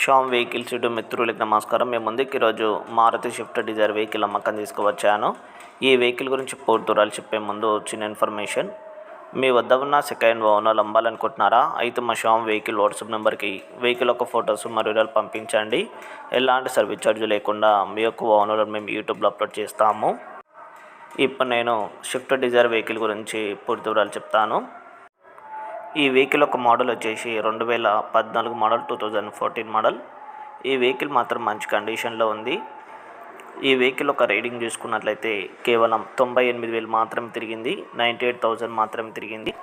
Sam vehicles ఇటు మిత్రులకి నమస్కారం. మేము ముందుకు ఈరోజు మారుతి షిఫ్ట్ డిజైర్ వెహికల్ అమ్మకం తీసుకువచ్చాను. ఈ వెహికల్ గురించి పూర్తి చెప్పే ముందు చిన్న ఇన్ఫర్మేషన్. మీ వద్ద ఉన్న సెకండ్ ఓనర్లు అమ్మాలనుకుంటున్నారా? అయితే మా షామ్ వెహికల్ వాట్సాప్ నెంబర్కి వెహికల్ యొక్క ఫొటోస్ మరియు పంపించండి. ఎలాంటి సర్వీస్ ఛార్జ్ లేకుండా మీ యొక్క ఓనర్లు మేము యూట్యూబ్లో అప్లోడ్ చేస్తాము. ఇప్పుడు నేను షిఫ్ట్ డిజైర్ వెహికల్ గురించి పూర్తి వివరాలు చెప్తాను. ఈ వెహికల్ ఒక మోడల్ వచ్చేసి రెండు వేల పద్నాలుగు model two thousand fourteen model. ఈ వెహికల్ మాత్రం మంచి కండిషన్లో ఉంది. ఈ వెహికల్ ఒక రైడింగ్ చూసుకున్నట్లయితే కేవలం తొంభై ఎనిమిది వేలు మాత్రమే తిరిగింది. నైంటీ ఎయిట్ థౌజండ్ మాత్రమే తిరిగింది.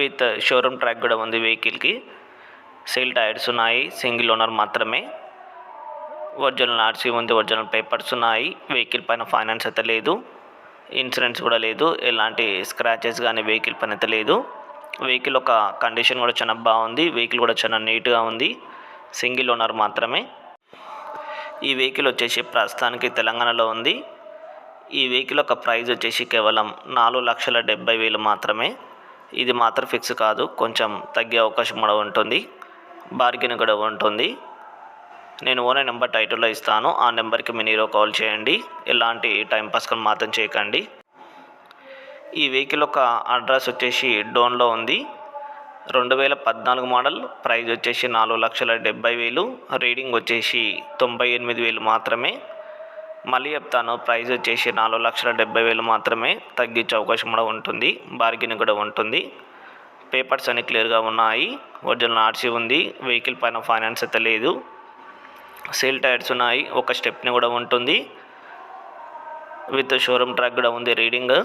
విత్ షోరూమ్ ట్రాక్ కూడా ఉంది వెహికల్కి. సేల్ టైర్స్ ఉన్నాయి. సింగిల్ ఓనర్ మాత్రమే. ఒరిజినల్ ఆర్సీ ఉంది. ఒరిజినల్ పేపర్స్ ఉన్నాయి. వెహికల్ పైన ఫైనాన్స్ అయితే లేదు. ఇన్సూరెన్స్ కూడా లేదు. ఎలాంటి స్క్రాచెస్ కానీ వెహికల్ పైన అయితే లేదు. వెహికల్ ఒక కండిషన్ కూడా చాలా బాగుంది. వెహికల్ కూడా చాలా నీట్గా ఉంది. సింగిల్ ఓనర్ మాత్రమే. ఈ వెహికల్ వచ్చేసి ప్రస్తుతానికి తెలంగాణలో ఉంది. ఈ వెహికల్ ఒక ప్రైస్ వచ్చేసి కేవలం నాలుగు లక్షల డెబ్బై వేలు మాత్రమే. ఇది మాత్రం ఫిక్స్ కాదు. కొంచెం తగ్గే అవకాశం కూడా ఉంటుంది. బార్గెన్ కూడా ఉంటుంది. నేను ఓనర్ నెంబర్ టైటిల్లో ఇస్తాను. ఆ నెంబర్కి మీరు కాల్ చేయండి. ఎలాంటి టైం పాస్కి మాత్రం చేయకండి. ఈ వెహికల్ ఒక అడ్రస్ వచ్చేసి డోన్లో ఉంది. రెండు వేల పద్నాలుగు మోడల్. ప్రైస్ వచ్చేసి నాలుగు లక్షల డెబ్బై వేలు. రీడింగ్ వచ్చేసి తొంభై ఎనిమిది వేలు మాత్రమే. మళ్ళీ చెప్తాను ప్రైస్ వచ్చేసి నాలుగు లక్షల డెబ్బై వేలు మాత్రమే. తగ్గించే అవకాశం కూడా ఉంటుంది. బార్గెన్ కూడా ఉంటుంది. పేపర్స్ అన్ని క్లియర్గా ఉన్నాయి. ఒరిజినల్ ఆర్సీ ఉంది. వెహికల్ పైన ఫైనాన్స్ అయితే లేదు. సేల్ టైర్స్ ఉన్నాయి. ఒక స్టెప్ని కూడా ఉంటుంది. విత్ షోరూమ్ ట్రాక్ కూడా ఉంది రీడింగ్.